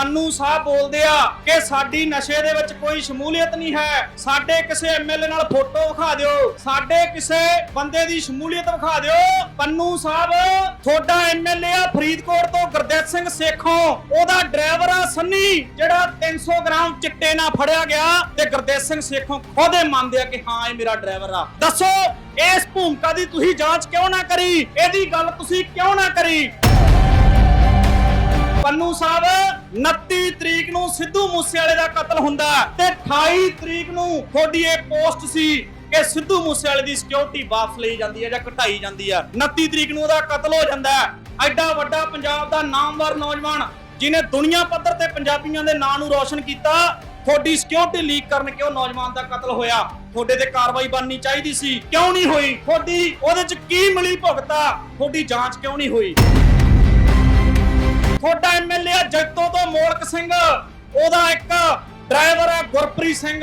ਪੰਨੂ ਸਾਹਿਬ ਬੋਲਦੇ ਆ ਕਿ ਸਾਡੀ ਨਸ਼ੇ ਦੇ ਵਿੱਚ ਕੋਈ ਸ਼ਮੂਲੀਅਤ ਨਹੀਂ ਹੈ। ਸਾਡੇ ਕਿਸੇ ਐਮਐਲਏ ਨਾਲ ਫੋਟੋ ਵਿਖਾ ਦਿਓ। ਸਾਡੇ ਕਿਸੇ ਬੰਦੇ ਦੀ ਸ਼ਮੂਲੀਅਤ ਵਿਖਾ ਦਿਓ। ਪੰਨੂ ਸਾਹਿਬ, ਤੁਹਾਡਾ ਐਮਐਲਏ ਆ ਫਰੀਦਕੋਟ ਤੋਂ ਗੁਰਦੇਵ ਸਿੰਘ ਸੇਖੋਂ। ਉਹਦਾ ਡਰਾਈਵਰ ਆ ਸੰਨੀ, ਜਿਹੜਾ 300 ਗ੍ਰਾਮ ਚਿੱਟੇ ਨਾਲ ਫੜਿਆ ਗਿਆ ਤੇ ਗੁਰਦੇਵ ਸਿੰਘ ਸੇਖੋਂ ਖੁਦੇ ਮੰਨਦੇ ਆ ਕਿ ਹਾਂ, ਇਹ ਮੇਰਾ ਡਰਾਈਵਰ ਆ। ਦੱਸੋ, ਇਸ ਭੂਮਿਕਾ ਦੀ ਤੁਸੀਂ ਜਾਂਚ ਕਿਉਂ ਨਾ ਕਰੀ? ਇਹਦੀ ਗੱਲ ਤੁਸੀਂ ਕਿਉਂ ਨਾ ਕਰੀ? ਪੰਨੂ ਸਾਹਿਬ 29 ਤਰੀਕ ਨੂੰ ਸਿੱਧੂ ਮੂਸੇਵਾਲੇ ਦਾ ਕਤਲ ਹੁੰਦਾ ਤੇ 28 ਤਰੀਕ ਨੂੰ ਤੁਹਾਡੀ ਇਹ ਪੋਸਟ ਸੀ ਕਿ ਸਿੱਧੂ ਮੂਸੇਵਾਲੇ ਦੀ ਸਿਕਿਉਰਿਟੀ ਵਾਪਸ ਲਈ ਜਾਂਦੀ ਹੈ ਜਾਂ ਘਟਾਈ ਜਾਂਦੀ ਹੈ। 29 ਤਰੀਕ ਨੂੰ ਉਹਦਾ ਕਤਲ ਹੋ ਜਾਂਦਾ ਹੈ। ਐਡਾ ਵੱਡਾ ਪੰਜਾਬ ਦਾ ਨਾਮਵਰ ਨੌਜਵਾਨ ਜਿਨੇ ਦੁਨੀਆ ਪੱਧਰ ਤੇ ਪੰਜਾਬੀਆਂ ਦੇ ਨਾਂ ਨੂੰ ਰੋਸ਼ਨ ਕੀਤਾ, ਤੁਹਾਡੀ ਸਿਕਿਉਰਿਟੀ ਲੀਕ ਕਰਨ ਕਿ ਨੌਜਵਾਨ ਦਾ ਕਤਲ ਹੋਇਆ। ਤੁਹਾਡੇ ਤੇ ਕਾਰਵਾਈ ਬਣਨੀ ਚਾਹੀਦੀ ਸੀ। ਕਿਉਂ ਨਹੀਂ ਹੋਈ? ਤੁਹਾਡੀ ਉਹਦੇ ਚ ਕੀ ਮਿਲੀ ਭੁਗਤਾ? ਤੁਹਾਡੀ ਜਾਂਚ ਕਿਉਂ ਨਹੀਂ ਹੋਈ? ਤੁਹਾਡਾ ਐਮਐਲਏ ਆ ਜਗਤੋ ਤੋਂ ਮੋਲਕ ਸਿੰਘ। ਉਹਦਾ ਇੱਕ ਡਰਾਈਵਰ ਹੈ ਗੁਰਪ੍ਰੀਤ ਸਿੰਘ,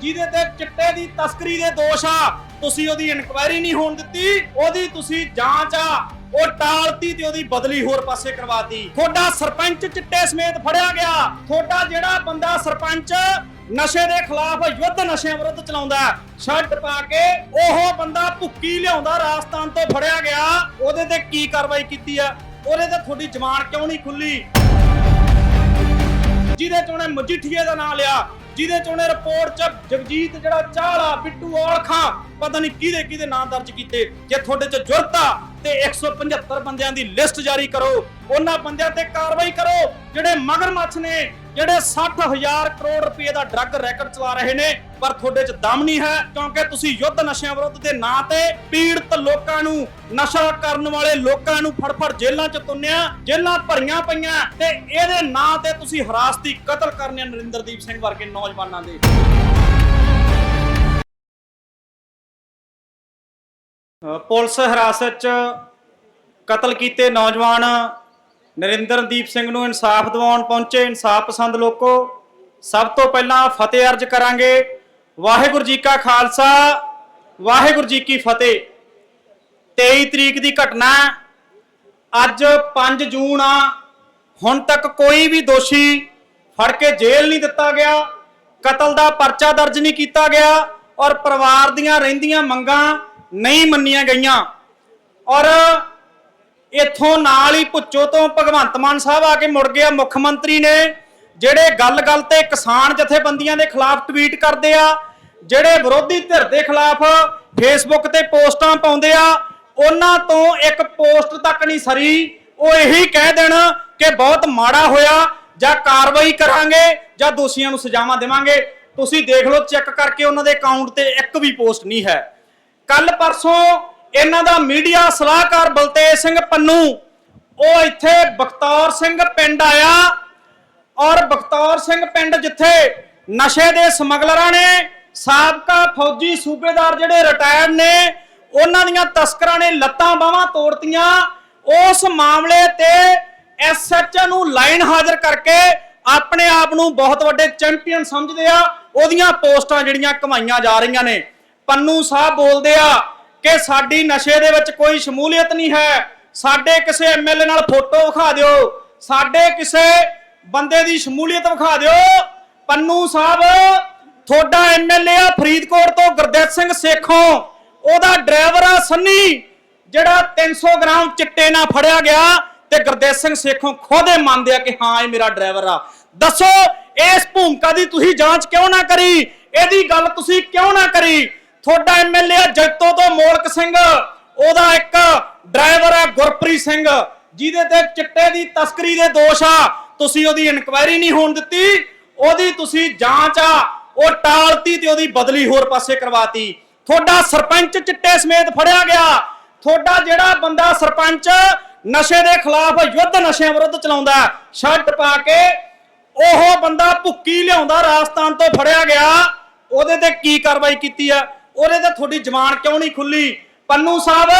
ਜਿਹਦੇ ਤੇ ਚਿੱਟੇ ਦੀ ਤਸਕਰੀ ਦੇ ਦੋਸ਼ ਆ। ਤੁਸੀਂ ਉਹਦੀ ਇਨਕੁਆਇਰੀ ਨਹੀਂ ਹੋਣ ਦਿੱਤੀ, ਉਹਦੀ ਤੁਸੀਂ ਜਾਂਚ ਆ। ਉਹ ਟਾਲਤੀ ਤੇ ਉਹਦੀ ਬਦਲੀ ਹੋਰ ਪਾਸੇ ਕਰਵਾਤੀ। ਤੁਹਾਡਾ ਸਰਪੰਚ ਚਿੱਟੇ ਸਮੇਤ ਫੜਿਆ ਗਿਆ। ਤੁਹਾਡਾ ਜਿਹੜਾ ਬੰਦਾ ਸਰਪੰਚ ਨਸ਼ੇ ਦੇ ਖਿਲਾਫ ਯੁੱਧ ਨਸ਼ਿਆਂ ਵਿਰੁੱਧ ਚਲਾਉਂਦਾ ਸ਼ਰਟ ਪਾ ਕੇ ਉਹ ਬੰਦਾ ਭੁੱਕੀ ਲਿਆਉਂਦਾ, ਰਾਜਸਥਾਨ ਤੋਂ ਫੜਿਆ ਗਿਆ। ਉਹਦੇ ਤੇ ਕੀ ਕਾਰਵਾਈ ਕੀਤੀ ਆ? ਉਹਦੇ ਤੇ ਤੁਹਾਡੀ ਜ਼ਬਾਨ ਕਿਉਂ ਨਹੀਂ ਖੁੱਲੀ? ਜਿਹਦੇ ਚ ਉਹਨੇ ਮਜੀਠੀਏ ਦਾ ਨਾਮ ਲਿਆ, ਜਿਹਦੇ ਚ ਉਹਨੇ ਰਿਪੋਰਟ ਚ ਜਗਜੀਤ ਜਿਹੜਾ ਚਾਹਲਾ ਬਿੱਟੂ ਔਲਖਾ, ਪਤਾ ਨਹੀਂ ਕਿਹਦੇ ਕਿਹਦੇ ਨਾਮ ਦਰਜ ਕੀਤੇ। ਜੇ ਤੁਹਾਡੇ ਚ ਜੁਰਤ ਆ, ਤੇ 175 ਬੰਦਿਆਂ ਦੀ ਲਿਸਟ ਜਾਰੀ ਕਰੋ। ਉਹਨਾਂ ਬੰਦਿਆਂ ਤੇ ਕਾਰਵਾਈ ਕਰੋ, ਜਿਹੜੇ ਮਗਰਮੱਛ ਨੇ ਜਿਹੜੇ 60000 ਕਰੋੜ ਰੁਪਏ ਦਾ ਡਰੱਗ ਰੈਕਟ ਚਲਾ ਰਹੇ ਨੇ, ਪਰ ਤੁਹਾਡੇ ਚ ਦਮ ਨਹੀਂ ਹੈ, ਕਿਉਂਕਿ ਤੁਸੀਂ ਯੁੱਧ ਨਸ਼ਿਆਂ ਵਿਰੁੱਧ ਦੇ ਨਾਂ ਤੇ ਪੀੜਤ ਲੋਕਾਂ ਨੂੰ ਨਸ਼ਾ ਕਰਨ ਵਾਲੇ ਲੋਕਾਂ ਨੂੰ ਫੜ-ਫੜ ਜੇਲ੍ਹਾਂ ਚ ਤੁੰਨਿਆ, ਜੇਲ੍ਹਾਂ ਭਰੀਆਂ ਪਈਆਂ, ਤੇ ਇਹਦੇ ਨਾਂ ਤੇ ਤੁਸੀਂ ਹਰਾਸਤੀ ਕਤਲ ਕਰਨੇ ਨਰਿੰਦਰਦੀਪ ਸਿੰਘ ਵਰਗੇ ਨੌਜਵਾਨਾਂ ਦੇ। ਪੁਲਿਸ ਹਿਰਾਸਤ 'ਚ ਕਤਲ ਕੀਤੇ ਨੌਜਵਾਨ ਨਰਿੰਦਰਦੀਪ ਸਿੰਘ ਨੂੰ ਇਨਸਾਫ ਦਿਵਾਉਣ ਪਹੁੰਚੇ, ਇਨਸਾਫ ਪਸੰਦ ਲੋਕੋ। ਸਭ ਤੋਂ ਪਹਿਲਾਂ ਫਤਿਹ ਅਰਜ ਕਰਾਂਗੇ। ਵਾਹਿਗੁਰੂ ਜੀ ਕਾ ਖਾਲਸਾ, ਵਾਹਿਗੁਰੂ ਜੀ ਕੀ ਫਤਿਹ। 23 ਤਰੀਕ ਦੀ ਘਟਨਾ ਅੱਜ 5 ਜੂਨ ਆ। ਹੁਣ ਤੱਕ ਕੋਈ ਵੀ ਦੋਸ਼ੀ ਫੜ ਕੇ ਜੇਲ੍ਹ ਨਹੀਂ ਦਿੱਤਾ ਗਿਆ। ਕਤਲ ਦਾ ਪਰਚਾ ਦਰਜ ਨਹੀਂ ਕੀਤਾ ਗਿਆ ਔਰ ਪਰਿਵਾਰ ਦੀਆਂ ਰਹਿੰਦੀਆਂ ਮੰਗਾਂ ਨਹੀਂ ਮੰਨੀਆਂ ਗਈਆਂ। ਔਰ ਇੱਥੋਂ ਨਾਲ ਹੀ ਪੁੱਚੋ ਤੋਂ ਭਗਵੰਤ ਮਾਨ ਸਾਹਿਬ ਆ ਕੇ ਮੁੜ ਗਿਆ ਮੁੱਖ ਮੰਤਰੀ ਨੇ, ਜਿਹੜੇ ਗੱਲ-ਗੱਲ ਤੇ ਕਿਸਾਨ ਜਥੇਬੰਦੀਆਂ ਦੇ ਖਿਲਾਫ ਟਵੀਟ ਕਰਦੇ ਆ, ਜਿਹੜੇ ਵਿਰੋਧੀ ਧਿਰ ਦੇ ਖਿਲਾਫ ਫੇਸਬੁੱਕ ਤੇ ਪੋਸਟਾਂ ਪਾਉਂਦੇ ਆ, ਉਹਨਾਂ ਤੋਂ ਇੱਕ ਪੋਸਟ ਤੱਕ ਨਹੀਂ ਸਰੀ, ਉਹ ਇਹੀ ਕਹਿ ਦੇਣ ਕਿ ਬਹੁਤ ਮਾੜਾ ਹੋਇਆ, ਜਾਂ ਕਾਰਵਾਈ ਕਰਾਂਗੇ, ਜਾਂ ਦੋਸ਼ੀਆਂ ਨੂੰ ਸਜ਼ਾਵਾਂ ਦੇਵਾਂਗੇ। ਤੁਸੀਂ ਦੇਖ ਲਓ, ਚੈੱਕ ਕਰਕੇ ਉਹਨਾਂ ਦੇ ਅਕਾਊਂਟ ਤੇ ਇੱਕ ਵੀ ਪੋਸਟ ਨਹੀਂ ਹੈ। ਕੱਲ ਪਰਸੋਂ ਇਹਨਾਂ ਦਾ ਮੀਡੀਆ ਸਲਾਹਕਾਰ ਬਲਤੇਜ ਸਿੰਘ ਪੰਨੂ, ਉਹ ਇੱਥੇ ਬਖਤੌਰ ਸਿੰਘ ਪਿੰਡ ਆਇਆ ਔਰ ਬਖਤੌਰ ਸਿੰਘ ਪਿੰਡ ਜਿੱਥੇ ਨਸ਼ੇ ਦੇ ਸਮਗਲਰਾਂ ਨੇ ਸਾਬਕਾ ਫੌਜੀ ਸੂਬੇਦਾਰ ਜਿਹੜੇ ਰਿਟਾਇਰਡ ਨੇ, ਉਹਨਾਂ ਦੀਆਂ ਤਸਕਰਾਂ ਨੇ ਲੱਤਾਂ ਬਾਹਾਂ ਤੋੜਤੀਆਂ। ਉਸ ਮਾਮਲੇ ਤੇ ਐਸਐਚ ਨੂੰ ਲਾਈਨ ਹਾਜ਼ਰ ਕਰਕੇ ਆਪਣੇ ਆਪ ਨੂੰ ਬਹੁਤ ਵੱਡੇ ਚੈਂਪੀਅਨ ਸਮਝਦੇ ਆ। ਉਹਦੀਆਂ ਪੋਸਟਾਂ ਜਿਹੜੀਆਂ ਕਮਾਈਆਂ ਜਾ ਰਹੀਆਂ ਨੇ। ਪੰਨੂ ਸਾਹਿਬ ਬੋਲਦੇ ਆ ਕਿ ਸਾਡੀ ਨਸ਼ੇ ਦੇ ਵਿੱਚ ਕੋਈ ਸ਼ਮੂਲੀਅਤ ਨਹੀਂ ਹੈ। ਸਾਡੇ ਕਿਸੇ ਐਮਐਲਏ ਨਾਲ ਫੋਟੋ ਵਿਖਾ ਦਿਓ। ਸਾਡੇ ਕਿਸੇ ਬੰਦੇ ਦੀ ਸ਼ਮੂਲੀਅਤ ਵਿਖਾ ਦਿਓ। ਪੰਨੂ ਸਾਹਿਬ, ਤੁਹਾਡਾ ਐਮਐਲਏ ਆ ਫਰੀਦਕੋਟ ਤੋਂ ਗੁਰਦੇਵ ਸਿੰਘ ਸੇਖੋਂ। ਉਹਦਾ ਡਰਾਈਵਰ ਆ ਸੰਨੀ, ਜਿਹੜਾ 300 ਗ੍ਰਾਮ ਚਿੱਟੇ ਨਾਲ ਫੜਿਆ ਗਿਆ ਤੇ ਗੁਰਦੇਵ ਸਿੰਘ ਸੇਖੋਂ ਖੁਦੇ ਮੰਨਦੇ ਆ ਕਿ ਹਾਂ, ਇਹ ਮੇਰਾ ਡਰਾਈਵਰ ਆ। ਦੱਸੋ, ਇਸ ਭੂਮਿਕਾ ਦੀ ਤੁਸੀਂ ਜਾਂਚ ਕਿਉਂ ਨਾ ਕਰੀ? ਇਹਦੀ ਗੱਲ ਤੁਸੀਂ ਕਿਉਂ ਨਾ ਕਰੀ? ਤੁਹਾਡਾ ਐਮਐਲਏ ਆ ਜਗਤੋ ਤੋਂ ਮੋਲਕ ਸਿੰਘ, ਉਹਦਾ ਇੱਕ ਡਰਾਈਵਰ ਹੈ ਗੁਰਪ੍ਰੀਤ ਸਿੰਘ, ਜਿਹਦੇ ਤੇ ਚਿੱਟੇ ਦੀ ਤਸਕਰੀ ਦੇ ਦੋਸ਼ ਆ। ਤੁਸੀਂ ਉਹਦੀ ਇਨਕੁਆਇਰੀ ਨਹੀਂ ਹੋਣ ਦਿੱਤੀ, ਉਹਦੀ ਤੁਸੀਂ ਜਾਂਚ ਆ, ਉਹ ਟਾਲਤੀ ਤੇ ਉਹਦੀ ਬਦਲੀ ਹੋਰ ਪਾਸੇ ਕਰਵਾਤੀ। ਤੁਹਾਡਾ ਸਰਪੰਚ ਚਿੱਟੇ ਸਮੇਤ ਫੜਿਆ ਗਿਆ। ਤੁਹਾਡਾ ਜਿਹੜਾ ਬੰਦਾ ਸਰਪੰਚ ਨਸ਼ੇ ਦੇ ਖਿਲਾਫ ਯੁੱਧ ਨਸ਼ਿਆਂ ਵਿਰੁੱਧ ਚਲਾਉਂਦਾ ਸ਼ਰਟ ਪਾ ਕੇ ਉਹ ਬੰਦਾ ਭੁੱਕੀ ਲਿਆਉਂਦਾ, ਰਾਜਸਥਾਨ ਤੋਂ ਫੜਿਆ ਗਿਆ। ਉਹਦੇ ਤੇ ਕੀ ਕਾਰਵਾਈ ਕੀਤੀ ਆ? ਉਹਦੇ ਤੇ ਤੁਹਾਡੀ ਜ਼ਬਾਨ ਕਿਉਂ ਨਹੀਂ ਖੁੱਲੀ? ਪੰਨੂ ਸਾਹਿਬ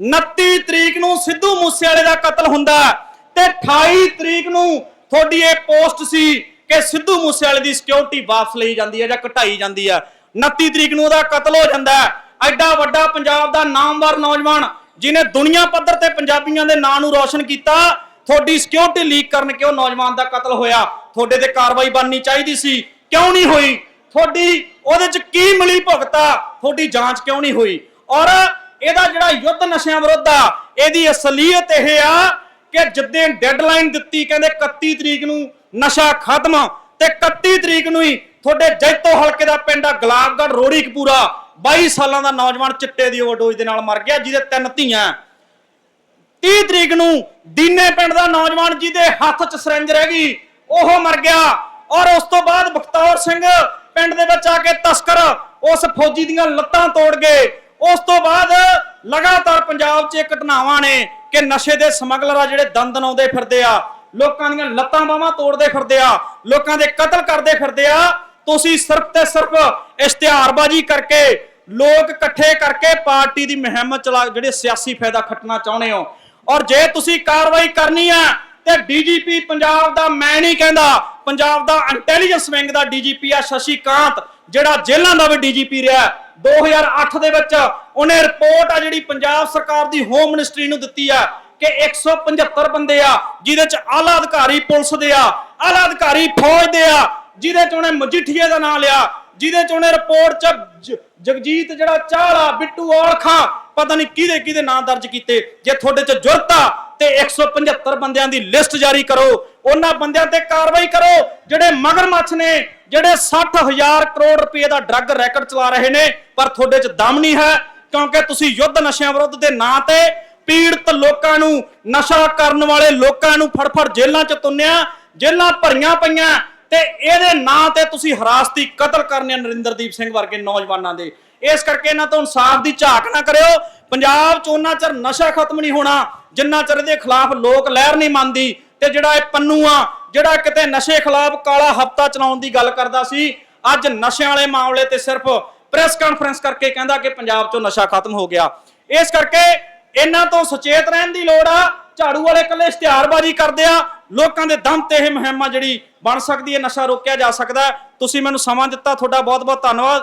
29 ਤਰੀਕ ਨੂੰ ਸਿੱਧੂ ਮੂਸੇਵਾਲੇ ਦਾ ਕਤਲ ਹੁੰਦਾ ਤੇ 28 ਤਰੀਕ ਨੂੰ ਤੁਹਾਡੀ ਇਹ ਪੋਸਟ ਸੀ ਕਿ ਸਿੱਧੂ ਮੂਸੇਵਾਲੇ ਦੀ ਸਿਕਿਉਰਿਟੀ ਵਾਪਸ ਲਈ ਜਾਂਦੀ ਹੈ ਜਾਂ ਘਟਾਈ ਜਾਂਦੀ ਹੈ। 29 ਤਰੀਕ ਨੂੰ ਉਹਦਾ ਕਤਲ ਹੋ ਜਾਂਦਾ ਹੈ। ਐਡਾ ਵੱਡਾ ਪੰਜਾਬ ਦਾ ਨਾਮਵਰ ਨੌਜਵਾਨ ਜਿਨੇ ਦੁਨੀਆ ਪੱਧਰ ਤੇ ਪੰਜਾਬੀਆਂ ਦੇ ਨਾਂ ਨੂੰ ਰੋਸ਼ਨ ਕੀਤਾ, ਤੁਹਾਡੀ ਸਿਕਿਉਰਿਟੀ ਲੀਕ ਕਰਨ ਕਿ ਉਹ ਨੌਜਵਾਨ ਦਾ ਕਤਲ ਹੋਇਆ। ਤੁਹਾਡੇ ਤੇ ਕਾਰਵਾਈ ਬਣਨੀ ਚਾਹੀਦੀ ਸੀ। ਕਿਉਂ ਨਹੀਂ ਹੋਈ? ਤੁਹਾਡੀ ਉਹਦੇ ਚ ਕੀ ਮਿਲੀ ਭੁਗਤਾ? ਤੁਹਾਡੀ ਜਾਂਚ ਕਿਉਂ ਨਹੀਂ ਹੋਈ? ਔਰ ਇਹਦਾ ਜਿਹੜਾ ਯੁੱਧ ਨਸ਼ਿਆਂ ਵਿਰੁੱਧ ਆ, ਇਹਦੀ ਅਸਲੀਅਤ ਇਹ ਆ ਕਿ ਜਿੱਦਾਂ ਡੈਡਲਾਈਨ ਦਿੱਤੀ, ਕਹਿੰਦੇ 31 ਤਰੀਕ ਨੂੰ ਨਸ਼ਾ ਖਤਮ, ਤੇ 31 ਤਰੀਕ ਨੂੰ ਹੀ ਤੁਹਾਡੇ ਜੈਤੋ ਹਲਕੇ ਦਾ ਪਿੰਡ ਆ ਗੁਲਾਬਗੜ੍ਹ ਰੋੜੀਕਪੂਰਾ 22 ਸਾਲਾਂ ਦਾ ਨੌਜਵਾਨ ਚਿੱਟੇ ਦੀ ਓਵਰਡੋਜ਼ ਦੇ ਨਾਲ ਮਰ ਗਿਆ, ਜਿਹਦੇ ਤਿੰਨ ਧੀਆਂ 30 ਤਰੀਕ ਨੂੰ ਦੀਨੇ ਪਿੰਡ ਦਾ ਨੌਜਵਾਨ ਜਿਹਦੇ ਹੱਥ 'ਚ ਸਿਰੰਜ ਰਹਿ ਗਈ, ਉਹ ਮਰ ਗਿਆ। ਔਰ ਉਸ ਤੋਂ ਬਾਅਦ ਬਖਤੌਰ ਸਿੰਘ ਪਿੰਡ ਦੇ ਵਿੱਚ ਆ ਕੇ ਤਸਕਰ ਉਸ ਫੌਜੀ ਦੀਆਂ ਲੱਤਾਂ ਤੋੜ ਗਏ। ਉਸ ਤੋਂ ਬਾਅਦ ਲਗਾਤਾਰ ਪੰਜਾਬ 'ਚ ਇਹ ਘਟਨਾਵਾਂ ਨੇ ਕਿ ਨਸ਼ੇ ਦੇ ਸਮਗਲਰ ਆ ਜਿਹੜੇ ਦੰਦ ਆਉਂਦੇ ਫਿਰਦੇ ਆ, ਲੋਕਾਂ ਦੀਆਂ ਲੱਤਾਂ ਬਾਹਾਂ ਤੋੜਦੇ ਫਿਰਦੇ ਆ, ਲੋਕਾਂ ਦੇ ਕਤਲ ਕਰਦੇ ਫਿਰਦੇ ਆ। ਤੁਸੀਂ ਸਿਰਫ ਤੇ ਸਿਰਫ ਇਸ਼ਤਿਹਾਰਬਾਜ਼ੀ ਕਰਕੇ, ਲੋਕ ਇਕੱਠੇ ਕਰਕੇ ਪਾਰਟੀ ਦੀ ਮੁਹਿੰਮ ਚਲਾ ਜਿਹੜੇ ਸਿਆਸੀ ਫਾਇਦਾ ਖੱਟਣਾ ਚਾਹੁੰਦੇ ਹੋ। ਔਰ ਜੇ ਤੁਸੀਂ ਕਾਰਵਾਈ ਕਰਨੀ ਆ, ਤੇ ਡੀਜੀਪੀ ਪੰਜਾਬ ਦਾ ਮੈਂ ਨਹੀਂ ਕਹਿੰਦਾ ਪੰਜਾਬ ਦਾ ਇੰਟੈਲੀਜੈਂਸ ਵਿੰਗ ਦਾ ਡੀਜੀਪੀ ਆ ਸ਼ਸ਼ੀ ਕਾਂਤ ਜਿਹੜਾ ਜੇਲ੍ਹਾਂ ਦਾ ਵੀ ਡੀਜੀਪੀ ਰਿਹਾ 2008 ਦੇ ਵਿੱਚ ਉਹਨੇ ਰਿਪੋਰਟ ਆ ਜਿਹੜੀ ਪੰਜਾਬ ਸਰਕਾਰ ਦੀ ਹੋਮ ਮਿਨਿਸਟਰੀ ਨੂੰ ਦਿੱਤੀ ਆ ਕਿ 175 ਬੰਦੇ ਆ, ਜਿਹਦੇ ਚ ਆਲਾ ਅਧਿਕਾਰੀ ਪੁਲਿਸ ਦੇ ਆ, ਆਲਾ ਅਧਿਕਾਰੀ ਫੌਜ ਦੇ ਆ, ਜਿਹਦੇ ਚ ਉਹਨੇ ਮਜੀਠੀਏ ਦਾ ਨਾਮ ਲਿਆ, ਜਿਹਦੇ ਚ ਉਹਨੇ ਰਿਪੋਰਟ ਚ ਜਗਜੀਤ ਜਿਹੜਾ ਚਾਹਲਾ ਬਿੱਟੂ ਔਲਖਾ, ਪਤਾ ਨਹੀਂ ਕਿਹਦੇ ਕਿਹਦੇ ਨਾਂ ਦਰਜ ਕੀਤੇ, ਜੇ ਤੁਹਾਡੇ ਚ ਜੁਰਤ ਆ ਤੇ 175 ਬੰਦਿਆਂ ਦੀ ਲਿਸਟ ਜਾਰੀ ਕਰੋ। ਉਹਨਾਂ ਬੰਦਿਆਂ ਤੇ ਕਾਰਵਾਈ ਕਰੋ। ਜਿਹੜੇ ਮਗਰਮੱਛ ਨੇ, ਜਿਹੜੇ 60000 ਕਰੋੜ ਰੁਪਏ ਦਾ ਡਰੱਗ ਰੈਕਟ ਚਲਾ ਰਹੇ ਨੇ, ਪਰ ਤੁਹਾਡੇ ਚ ਦਮ ਨਹੀਂ ਹੈ, ਕਿਉਂਕਿ ਤੁਸੀਂ ਯੁੱਧ ਨਸ਼ਿਆਂ ਵਿਰੁੱਧ ਦੇ ਨਾਂ ਤੇ ਪੀੜਤ ਲੋਕਾਂ ਨੂੰ, ਨਸ਼ਾ ਕਰਨ ਵਾਲੇ ਲੋਕਾਂ ਨੂੰ ਫੜਫੜ ਜੇਲ੍ਹਾਂ 'ਚ ਤੁੰਨਿਆ, ਜੇਲ੍ਹਾਂ ਭਰੀਆਂ ਪਈਆਂ। ਤੇ ਇਹਦੇ ਨਾਂ ਤੇ ਤੁਸੀਂ ਹਰਾਸਤੀ ਕਤਲ ਕਰਨੇ ਨਰਿੰਦਰਦੀਪ ਸਿੰਘ ਵਰਗੇ ਨੌਜਵਾਨਾਂ ਦੇ। ਇਸ ਕਰਕੇ ਇਹਨਾਂ ਤੋਂ ਇਨਸਾਫ ਦੀ ਝਾਕ ਨਾ ਕਰਿਓ। ਪੰਜਾਬ 'ਚ ਉਹਨਾਂ ਚਿਰ ਨਸ਼ਾ ਖਤਮ ਨਹੀਂ ਹੋਣਾ, ਜਿੰਨਾ ਚਿਰ ਇਹਦੇ ਖਿਲਾਫ ਲੋਕ ਲਹਿਰ ਨਹੀਂ ਮੰਨਦੀ ਤੇ ਜਿਹੜਾ ਇਹ ਪੰਨੂ ਆ, ਜਿਹੜਾ ਕਿਤੇ ਨਸ਼ੇ ਖਿਲਾਫ ਕਾਲਾ ਹਫਤਾ ਚਲਾਉਣ ਦੀ ਗੱਲ ਕਰਦਾ ਸੀ, ਅੱਜ ਨਸ਼ਿਆਂ ਵਾਲੇ ਮਾਮਲੇ ਤੇ ਸਿਰਫ ਪ੍ਰੈਸ ਕਾਨਫਰੰਸ ਕਰਕੇ ਕਹਿੰਦਾ ਕਿ ਪੰਜਾਬ 'ਚੋਂ ਨਸ਼ਾ ਖਤਮ ਹੋ ਗਿਆ। ਇਸ ਕਰਕੇ ਇਹਨਾਂ ਤੋਂ ਸੁਚੇਤ ਰਹਿਣ ਦੀ ਲੋੜ ਆ, ਝਾੜੂ ਵਾਲੇ ਇਕੱਲੇ ਇਸ਼ਤਿਹਾਰਬਾਜ਼ੀ ਕਰਦੇ ਆ, ਲੋਕਾਂ ਦੇ ਦਮ ਤੇ ਇਹ ਮੁਹਿੰਮ ਜਿਹੜੀ ਬਣ ਸਕਦੀ ਹੈ, ਨਸ਼ਾ ਰੋਕਿਆ ਜਾ ਸਕਦਾ ਤੁਸੀਂ ਮੈਨੂੰ ਸਮਾਂ ਦਿੱਤਾ, ਤੁਹਾਡਾ ਬਹੁਤ ਬਹੁਤ ਧੰਨਵਾਦ।